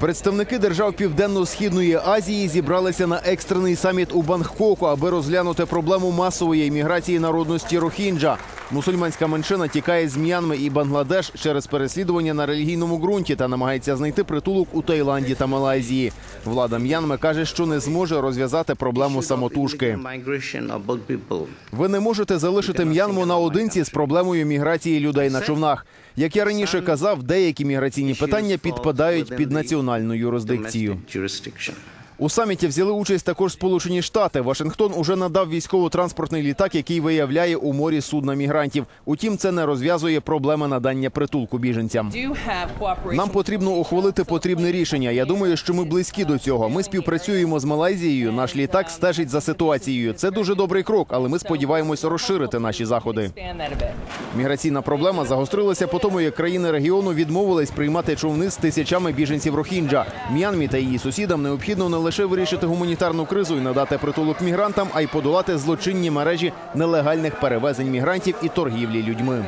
Представники держав Південно-Східної Азії зібралися на екстрений саміт у Бангкоку, аби розглянути проблему масової імміграції народності Рохінджа. Мусульманська меншина тікає з М'янми і Бангладеш через переслідування на релігійному ґрунті та намагається знайти притулок у Таїланді та Малайзії. Влада М'янми каже, що не зможе розв'язати проблему самотужки. Ви не можете залишити М'янму наодинці з проблемою міграції людей на човнах. Як я раніше казав, деякі міграційні питання підпадають під національну юрисдикцію. У саміті взяли участь також Сполучені Штати. Вашингтон уже надав військово-транспортний літак, який виявляє у морі судна мігрантів. Утім, це не розв'язує проблеми надання притулку біженцям. Нам потрібно ухвалити потрібне рішення. Я думаю, що ми близькі до цього. Ми співпрацюємо з Малайзією. Наш літак стежить за ситуацією. Це дуже добрий крок, але ми сподіваємось розширити наші заходи. Міграційна проблема загострилася по тому, як країни регіону відмовились приймати човни з тисячами біженців Рохінджа. М'янмі та її сусідам необхідно не лише вирішити гуманітарну кризу і надати притулок мігрантам, а й подолати злочинні мережі нелегальних перевезень мігрантів і торгівлі людьми.